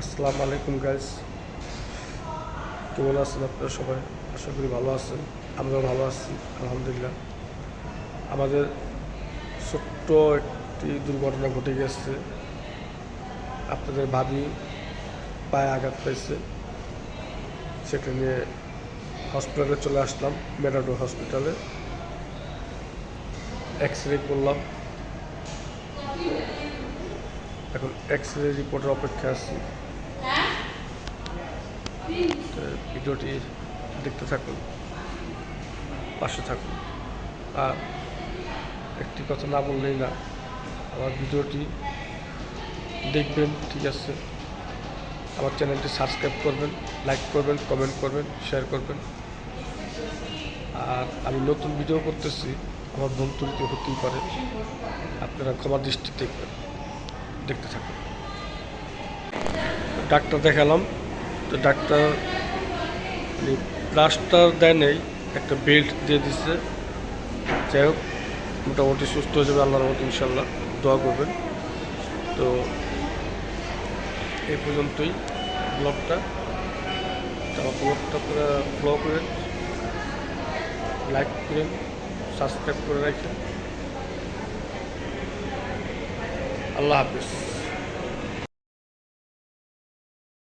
আসসালামু আলাইকুম গাইস কেমন আছেন আপনারা সবাই? আশা করি ভালো আছেন। আমরাও ভালো আছি, আলহামদুলিল্লাহ। আমাদের ছোট্ট একটি দুর্ঘটনা ঘটে গেছে। আপনাদের ভাবি পায়ে আঘাত পাইছে। সেটা নিয়ে হসপিটালে চলে আসলাম মেডাডো হসপিটালে এক্স রে করলাম। এখন এক্স রে রিপোর্টের অপেক্ষা আছি। ভিডিওটি দেখতে থাকুন, পাশে থাকুন। আর একটি কথা না বললেই না, আমার ভিডিওটি দেখবেন, ঠিক আছে? আমার চ্যানেলটি সাবস্ক্রাইব করবেন, লাইক করবেন, কমেন্ট করবেন, শেয়ার করবেন। আর আমি নতুন ভিডিও করতেছি, আমার ভুল ত্রুটি হতেই পারে, আপনারা ক্ষমা দৃষ্টি দেখবেন, দেখতে থাকুন। ডাক্তার দেখালাম। তো ডাক্তার প্লাস্টার দেয় নেই, একটা বেল্ট দিয়ে দিচ্ছে যাই হোক, মোটামুটি সুস্থ হয়ে যাবে আল্লাহর মতো ইনশাল্লাহ দোয়া করবেন। তো এই পর্যন্তই ব্লগটা। তো আমার ব্লগটা পুরো ফলো করেন লাইক করেন সাবস্ক্রাইব করে রাখেন। আল্লাহ হাফিজ।